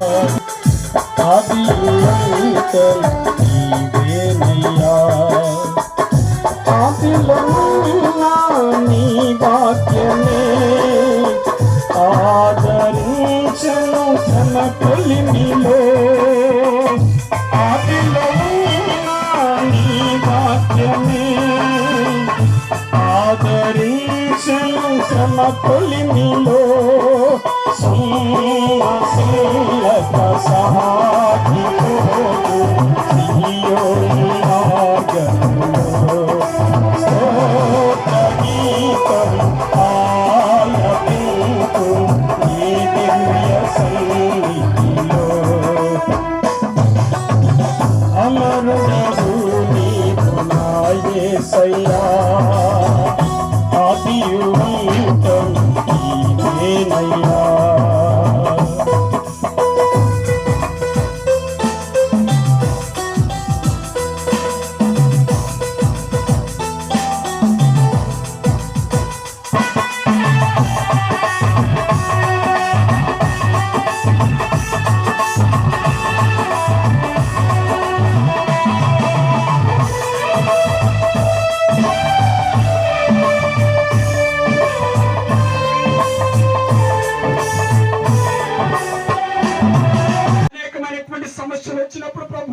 ఆది అంతం నీవేనయ్యా ఆదిలో నీ వాక్యమే ఆదరించను తన కొలిమిలో ఆదిలో నీ వాక్యమే ఆదరించను తన కొలిమిలో సింహశీలక సహాధితో సియోని మార్గములో స్తోత్రగీతం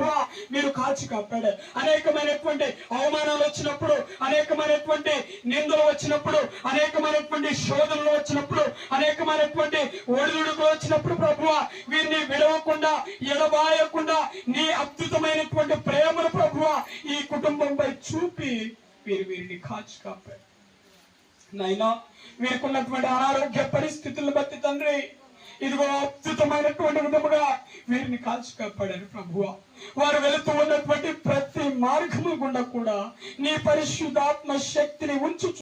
ప్రభు మీరు కాచి కాపాడు అనేకమైనటువంటి అవమానాలు వచ్చినప్పుడు అనేకమైనటువంటి నిందలు వచ్చినప్పుడు అనేకమైనటువంటి శోధనలు వచ్చినప్పుడు అనేకమైనటువంటి ఒడిదుడుకులు వచ్చినప్పుడు ప్రభు వీరిని విడవకుండా ఎడబాయకుండా నీ అద్భుతమైనటువంటి ప్రేమను ప్రభు ఈ కుటుంబంపై చూపి వీరు వీరిని కాచి కాపాడు నైనా వీరికున్నటువంటి అనారోగ్య పరిస్థితులను ఇదిగో అద్భుతమైనటువంటి విధముగా వీరిని కాల్చి కాపాడారు ప్రభువ. వారు వెళుతూ ఉన్నటువంటి ప్రతి మార్గము గుండా కూడా నీ పరిశుద్ధాత్మ శక్తిని ఉంచు